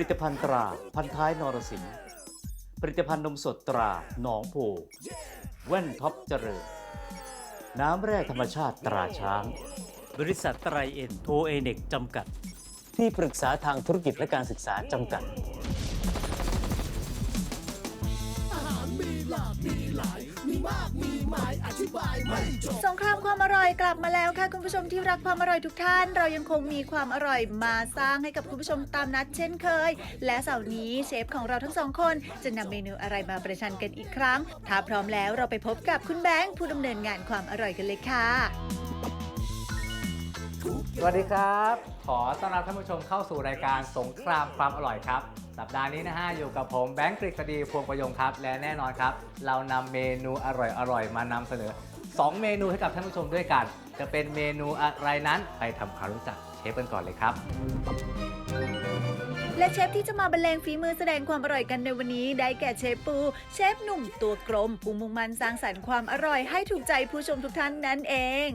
ลิตภัณฑ์ตราพันท้ายนรสิงห์ผลิตภัณฑ์นมสดตราหนองโพแว่นท็อปเจริญ น้ำแร่ธรรมชาติตราช้าง บริษัทไตรเอ็นโทเอเน็กจำกัด ที่ปรึกษาทางธุรกิจและการศึกษาจำกัด สงครามความอร่อยกลับมาแล้วค่ะคุณผู้ชมที่รักความอร่อยทุกท่าน เรายังคงมีความอร่อยมาสร้างให้กับคุณผู้ชมตามนัดเช่นเคย และเสาร์นี้เชฟของเราทั้งสองคนจะนำเมนูอะไรมาประชันกันอีกครั้ง ถ้าพร้อมแล้วเราไปพบกับคุณแบงค์ผู้ดำเนินงานความอร่อยกันเลยค่ะ สวัสดีครับ ขอต้อนรับท่านผู้ชมเข้าสู่รายการสงครามความอร่อยครับ สัปดาห์นี้นะฮะอยู่กับผมแบงค์กฤษฎีพวงประยงครับ และแน่นอนครับ เรานำเมนูอร่อยๆ มานำเสนอ 2 เมนูให้กับท่านผู้ชมด้วยกัน จะเป็นเมนูอะไรนั้นไปทำความรู้จักเชฟกันก่อนเลยครับ และเชฟที่จะมาบรรเลงฝีมือแสดงความอร่อยกันในวันนี้ ได้แก่เชฟปู เชฟหนุ่มตัวกลมผู้มุ่งมั่นสร้างสรรค์ความอร่อยให้ถูกใจผู้ชมทุกท่านนั่นเอง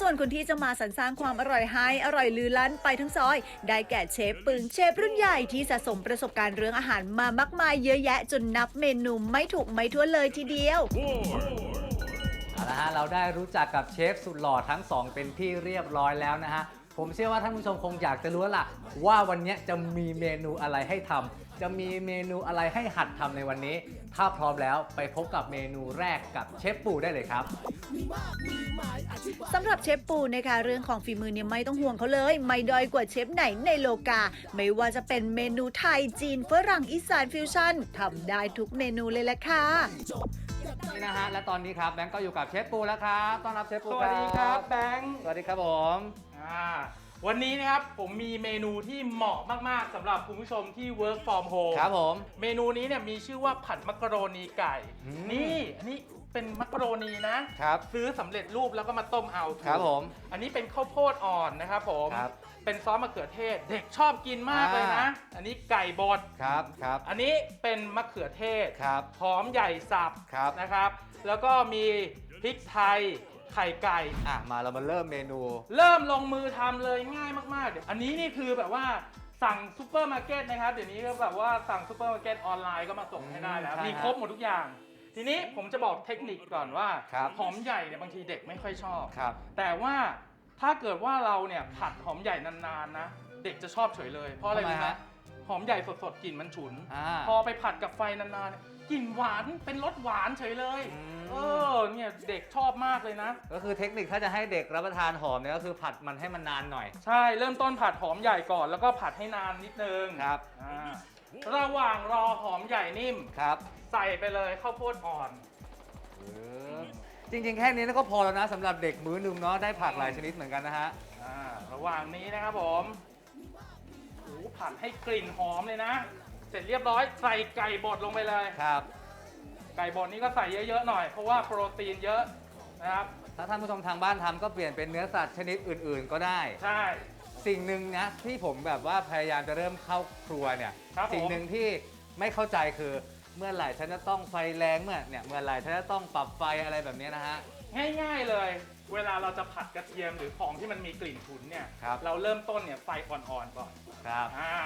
ส่วนคนที่จะมาสรรสร้างความอร่อยให้อร่อยลือลั่นไปทั้งซอย ได้แก่เชฟปึงเชฟรุ่นใหญ่ที่สะสมประสบการณ์เรื่องอาหารมามากมายเยอะแยะจนนับเมนูไม่ถูกไม่ทั่วเลยทีเดียว เอาละฮะเราได้รู้จักกับเชฟสุดหล่อทั้งสองเป็นที่เรียบร้อยแล้วนะฮะ ผมเชื่อว่าท่านผู้ชมคงอยากจะรู้แล้วล่ะ ว่าวันนี้จะมีเมนูอะไรให้ทำจะมีเมนูอะไรให้หัดทำในวันนี้ ถ้าพร้อมแล้วไปพบกับเมนูแรกกับเชฟปู่ได้เลยครับสำหรับเชฟปูนะคะเรื่องของฝีมือเนี่ยไม่ต้องห่วงเขาเลย ไม่ด้อยกว่าเชฟไหนในโลกา ไม่ว่าจะเป็นเมนูไทยจีนฝรั่งอีสานฟิวชั่นทำได้ทุกเมนูเลยแหละค่ะนี่นะฮะและตอนนี้ครับแบงก์ก็อยู่กับเชฟปูแล้วครับต้อนรับเชฟปูสวัสดีครับแบงค์สวัสดีครับผม อ่าวันนี้นะครับผมมีเมนูที่เหมาะมาก ๆสำหรับคุณผู้ชมที่ work from home ครับผม เมนูนี้เนี่ยมีชื่อว่าผัดมักกะโรนีไก่ อืม นี่อันนี้เป็นมักกะโรนีนะ ครับ ซื้อสำเร็จรูปแล้วก็มาต้มเอาครับผมอันนี้เป็นข้าวโพดอ่อนนะครับผม ครับเป็นซอสมะเขือเทศ เด็กชอบกินมากเลยนะ อ่า อันนี้ไก่บดครับครับอันนี้เป็นมะเขือเทศครับ หอมใหญ่สับครับนะครับ แล้วก็มีพริกไทย ไข่ไก่ อะ มาเรามาเริ่มเมนู เริ่มลงมือทำเลยง่ายมากๆเดี๋ยวอันนี้นี่คือแบบว่าสั่งซูเปอร์มาร์เก็ตนะครับ เดี๋ยวนี้ก็แบบว่าสั่งซูเปอร์มาร์เก็ตออนไลน์ก็มาส่งให้ได้แล้วอืมใช่มีครบหมดทุกอย่าง ทีนี้ผมจะบอกเทคนิคก่อนว่าครับ หอมใหญ่เนี่ยบางทีเด็กไม่ค่อยชอบ ครับ แต่ว่าถ้าเกิดว่าเราเนี่ยผัดหอมใหญ่นานๆนะ เด็กจะชอบเฉยเลย เพราะอะไรทำไมรู้ไหมฮะ หอมใหญ่สดๆกลิ่นมันฉุน อ่า พอไปผัดกับไฟนานๆ กลิ่นหวานเป็นรสหวานเฉยเลยอืมเออเนี่ยเด็กชอบมากเลยนะ ก็คือเทคนิคถ้าจะให้เด็กรับประทานหอมเนี่ยก็คือผัดมันให้มันนานหน่อย ใช่เริ่มต้นผัดหอมใหญ่ก่อนแล้วก็ผัดให้นานนิดนึงครับอ่าระหว่างรอหอมใหญ่นิ่ม ครับใส่ไปเลยข้าวโพดอ่อนจริงๆ แค่นี้ก็พอแล้วนะสำหรับเด็กมื้อหนึงเนาะได้ผักหลายชนิดเหมือนกันนะฮะ อ่าระหว่างนี้นะครับผมโอ้โหผัดให้กลิ่นหอมเลยนะ เสร็จเรียบร้อยใส่ไก่บดลงไปเลย ครับ ไก่บดนี้ก็ใส่เยอะๆหน่อย เพราะว่าโปรตีนเยอะนะครับ ถ้าท่านผู้ชมทางบ้านทำก็เปลี่ยนเป็นเนื้อสัตว์ชนิดอื่น ๆ ก็ได้ ใช่ สิ่งหนึ่งนะที่ผมแบบว่าพยายามจะเริ่มเข้าครัวเนี่ย ครับผม สิ่งหนึ่งที่ไม่เข้าใจคือเมื่อไหร่ฉันจะต้องไฟแรงเมื่อเนี่ยเมื่อไหร่ฉันจะต้องปรับไฟอะไรแบบเนี้ยนะฮะ ง่ายๆเลย เวลาเราจะผัดกระเทียมหรือของที่มันมีกลิ่นฉุนเนี่ย ครับ เราเริ่มต้นเนี่ยไฟอ่อนๆก่อน ครับ อ่า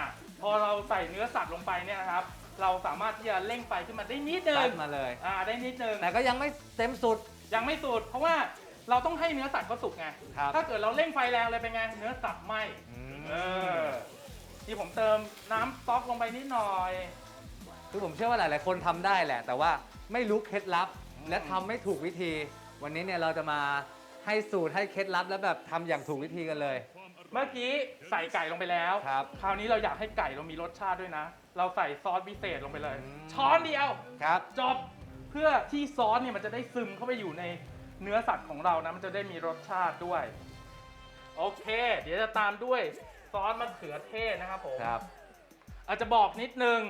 พอเรา ใส่เนื้อสัตว์ลงไปเนี่ยนะครับเราสามารถที่จะเร่งไฟขึ้นมาได้นิดนึตังดมาเลย อ่าได้นิดนึงแต่ก็ยังไม่เต็มสุด ยังไม่สุดเพราะว่าเราต้องให้เนื้อสัตว์เขาสุกไงครับถ้าเกิดเราเร่งไฟแรงเลยเป็นไงเนื้อสัตว์ไหมอืม เออที่ผมเติมน้ำสต๊อกลงไปนิดหน่อย คือผมเชื่อว่าหลาย ๆ คนทำได้แหละ แต่ว่าไม่รู้เคล็ดลับอืมและทำไม่ถูกวิธี วันนี้เนี่ยเราจะมาให้สูตรให้เคล็ดลับ แล้วแบบทำอย่างถูกวิธีกันเลย เมื่อกี้ใส่ไก่ลงไปแล้ว ครับ คราวนี้เราอยากให้ไก่เรามีรสชาติด้วยนะ เราใส่ซอสพิเศษลงไปเลยอืมช้อนเดียว ครับ จบเพื่อที่ซอสเนี่ยมันจะได้ซึมเข้าไปอยู่ในเนื้อสัตว์ของเรานะมันจะได้มีรสชาติด้วย โอเค เดี๋ยวจะตามด้วยซอสมะเขือเทศนะครับผมครับ อาจจะบอกนิดนึง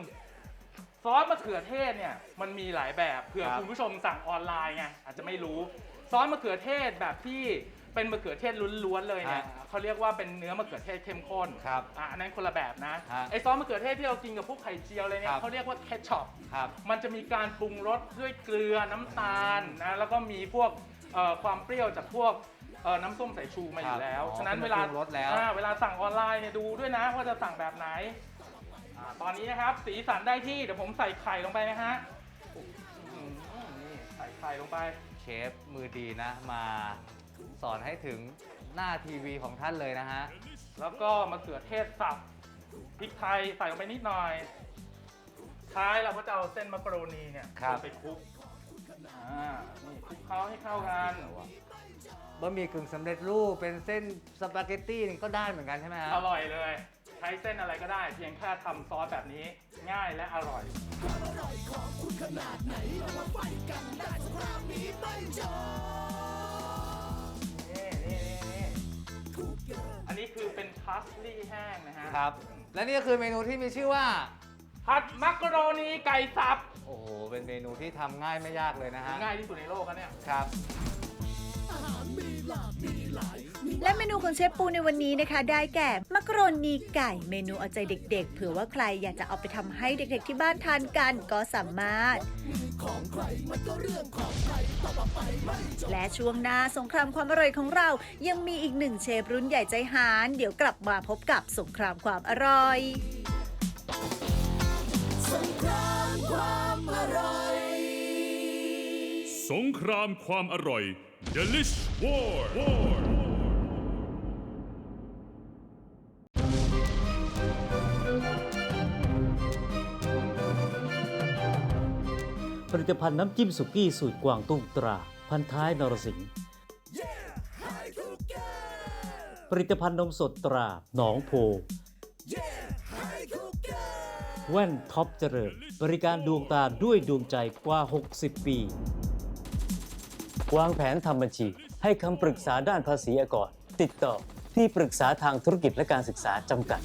ซอสมะเขือเทศเนี่ยมันมีหลายแบบเผื่อครับ คุณผู้ชมสั่งออนไลน์ไงอาจจะไม่รู้ ซอสมะเขือเทศแบบที่ เป็นมะเขือเทศล้วนๆเลยเนี่ยเขาเรียกว่าเป็นเนื้อมะเขือเทศเข้มข้นครับอะอันนั้นคนละแบบนะฮะไอซอสมะเขือเทศที่เรากินกับพวกไข่เจียวอะไรเนี่ครัยบ เขาเรียกว่าเคชัพครับ มันจะมีการปรุงรสด้วยเกลือน้ำตาลนะแล้วก็มีพวกเอ่อความเปรี้ยวจากพวกเอ่อน้ำส้มสายชูมาอยู่แล้ว ครับอ๋อฉะนั้นเป็นเวลาปรุงรสแล้ว อ่าเวลาสั่งออนไลน์เนี่ยดูด้วยนะว่าจะสั่งแบบไหนอ่าตอนนี้นะครับ สีสันได้ที่เดี๋ยวผมใส่ไข่ลงไปนะฮะอื้อหือนี่ใส่ไข่ลงไป เชฟมือดีนะมา สอนให้ถึงหน้าทีวีของท่านเลยนะฮะ แล้วก็มะเขือเทศสับพริกไทยใส่ลงไปนิดหน่อย ท้ายเราก็จะเอาเส้นมักกะโรนีเนี่ยครับ ไปคลุกอ่านี่คลุกเคล้าให้เข้ากันบะหมี่กึ่งสำเร็จรูปเป็นเส้นสปาเกตตี้นี่ก็ได้เหมือนกันใช่ไหมฮะอร่อยเลย ใช้เส้นอะไรก็ได้ เพียงแค่ทำซอสแบบนี้ง่ายและอร่อยนี่ ลีย์แห้งนะฮะครับ และนี่ก็คือเมนูที่มีชื่อว่า ผัดมักกะโรนีไก่สับ โอ้โห เป็นเมนูที่ทำง่ายไม่ยากเลยนะฮะง่ายที่สุดในโลกอะเนี่ย ครับ และเมนูของเชฟปูในวันนี้นะคะ ได้แก่มักโรนีไก่เมนูเอาใจเด็ก ๆ เผื่อว่าใครอยากจะเอาไปทำให้เด็กๆที่บ้านทานกันก็สามารถ และช่วงหน้าสงครามความอร่อยของเรา ยังมีอีกหนึ่งเชฟรุ่นใหญ่ใจหารเดี๋ยวกลับมาพบกับสงครามความอร่อยสงครามความอร่อย Delish War War ผลิตภัณฑ์น้ำจิ้มสุกี้สูตรกวางตุ้งตรา พันท้ายนรสิงห์ผลิตภัณฑ์นมสดตราหนองโพแว่นท็อปเจริญบริการดวงตาด้วยดวงใจกว่า 60 ปี วางแผนทำบัญชี ให้คำปรึกษาด้านภาษีอากรติดต่อที่ปรึกษาทางธุรกิจและการศึกษาจำกัด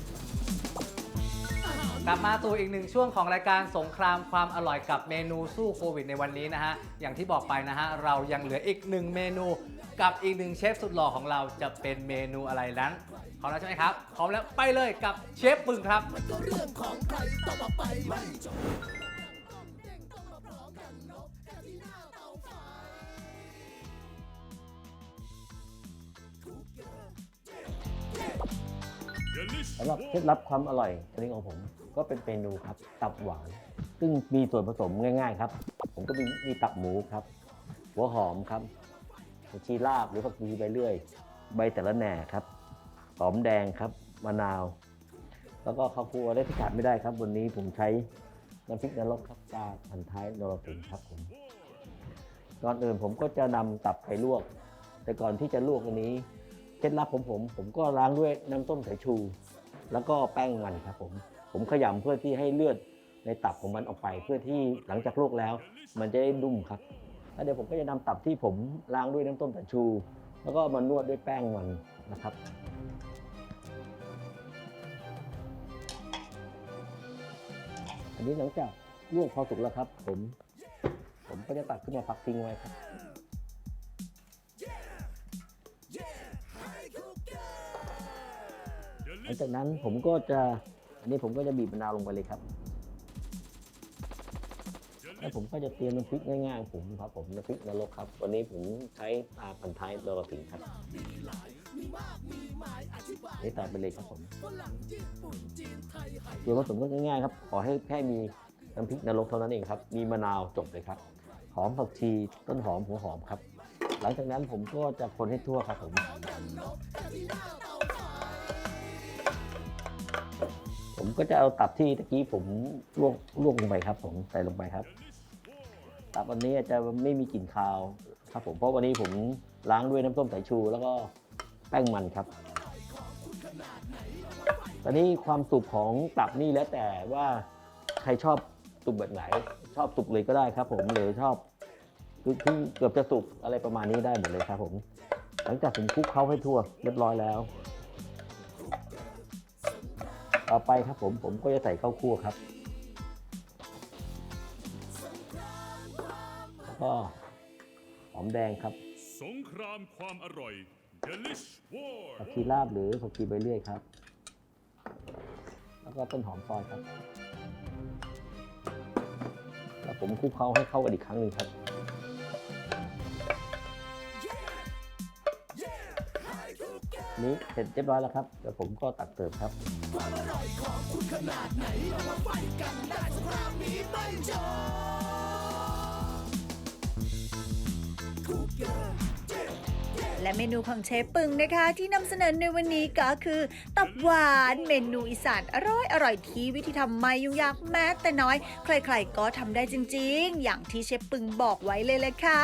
กลับมาสู่อีกหนึ่งช่วงของรายการสงครามความอร่อยกับเมนูสู้โควิดในวันนี้นะฮะ อย่างที่บอกไปนะฮะ เรายังเหลืออีกหนึ่งเมนูกับอีกหนึ่งเชฟสุดหล่อของเราจะเป็นเมนูอะไรนั้นพร้อมแล้วใช่ไหมครับพร้อมแล้วไปเลยกับเชฟปึงครับ สำหรับเคล็ดลับความอร่อยอันนี้ของผม ก็เป็นเมนูครับ ตับหวาน ซึ่งมีส่วนผสมง่าย ๆ ครับ ผมก็มีมีตับหมูครับ หัวหอมครับผักชีลาบหรือผักชีใบเลื่อย ใบแต่ละแหน่ครับ หอมแดงครับ มะนาว แล้วก็ข้าวคั่วได้ที่ขาดไม่ได้ครับ วันนี้ผมใช้น้ำพริกนรกครับตาพันท้ายนรสิงห์ครับผมก่อนอื่นผมก็จะนำตับไปลวก แต่ก่อนที่จะลวกอันนี้เคล็ดลับของผม ผมก็ล้างด้วยน้ำส้มสายชู แล้วก็แป้งมันครับผม ผมขยำเพื่อที่ให้เลือดในตับของมันออกไป เพื่อที่หลังจากลวกแล้ว มันจะได้นุ่มครับแล้วเดี๋ยวผมก็จะนำตับที่ผมล้างด้วยน้ำส้มสายชู แล้วก็มานวดด้วยแป้งมันนะครับอันนี้หลังจากลวกพอสุกแล้วครับ ผม ผมก็จะตักขึ้นมาพักทิ้งไว้ครับหลังจากนั้นผมก็จะ นนี้ผมก็จะบีบมะนาวลงไปเลยครับแล้วผมก็จะเตรียมน้ำพริกง่ายๆของผมครับผมน้ำพริกนรกครับ วันนี้ผมใช้ตาพันท้ายนรสิงห์ครับนี่ตัดไปเลยครับผมส่วผสมก็ง่ายๆครับ ขอให้แค่มีน้ำพริกนรกเท่านั้นเองครับ มีมะนาวจบเลยครับ หอมผักชีต้นหอมหัวหอมครับ หลังจากนั้นผมก็จะคนให้ทั่วครับผม ผมก็จะเอาตับที่ตะกี้ผมลวกลวกลงไปครับ ผมใส่ลงไปครับ ตับวันนี้จะไม่มีกลิ่นคาวครับผมเพราะวันนี้ผมล้างด้วยน้ำส้มสายชู แล้วก็แป้งมันครับ ตอนนี้ความสุกของตับนี่แล้วแต่ว่าใครชอบสุกแบบไหน ชอบสุกเลยก็ได้ครับ ผมหรือชอบคือเพิ่งเกือบจะสุกอะไรประมาณนี้ได้หมดเลยครับ ผม หลังจากผมคลุกเคล้าให้ทั่วเรียบร้อยแล้ว ต่อไปครับผมผมก็จะใส่ข้าวคั่วครับแล้วก็หอมแดงครับสงครามความอร่อย Delish War ผักชีลาบหรือผักชีใบเลื่อยครับ แล้วก็ต้นหอมซอยครับ แล้วผมคลุกเคล้าให้เข้ากันอีกครั้งหนึ่งครับ นี้เสร็จเรียบร้อยแล้วครับแล้วผมก็ตักเสิร์ฟครับและเมนูของเชฟปึงนะคะ ที่นำเสนอในวันนี้ก็คือ ตับหวานเมนูอีสานอร่อยอร่อยที่วิธีทำไม่ยุ่งยากแม้แต่น้อย ใครๆก็ทำได้จริง ๆ อย่างที่เชฟปึงบอกไว้เลยเลยค่ะ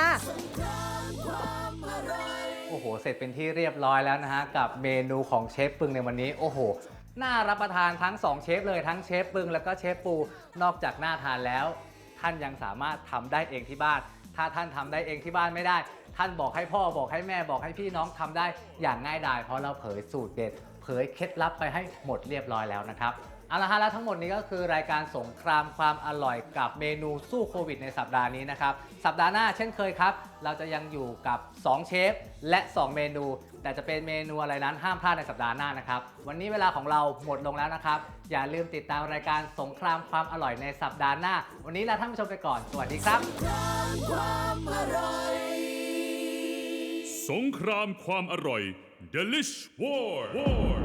โอ้โหเสร็จเป็นที่เรียบร้อยแล้วนะฮะกับเมนูของเชฟปึงในวันนี้โอ้โหน่ารับประทานทั้ง 2 เชฟเลยทั้งเชฟปึงแล้วก็เชฟปูนอกจากน่าทานแล้ว ท่านยังสามารถทำได้เองที่บ้าน ถ้าท่านทำได้เองที่บ้านไม่ได้ ท่านบอกให้พ่อบอกให้แม่บอกให้พี่น้องทำได้อย่างง่ายดายเพราะเราเผยสูตรเด็ด เผยเคล็ดลับไปให้หมดเรียบร้อยแล้วนะครับ เอาละฮะแล้วทั้งหมดนี้ก็คือรายการสงครามความอร่อยกับเมนูสู้โควิดในสัปดาห์นี้นะครับ สัปดาห์หน้าเช่นเคยครับ เราจะยังอยู่กับ 2 เชฟ และ 2 เมนู แต่จะเป็นเมนูอะไรนั้นห้ามพลาดในสัปดาห์หน้านะครับ วันนี้เวลาของเราหมดลงแล้วนะครับ อย่าลืมติดตามรายการสงครามความอร่อยในสัปดาห์หน้า วันนี้ลาท่านผู้ชมไปก่อนสวัสดีครับ สงครามความอร่อย Delish War War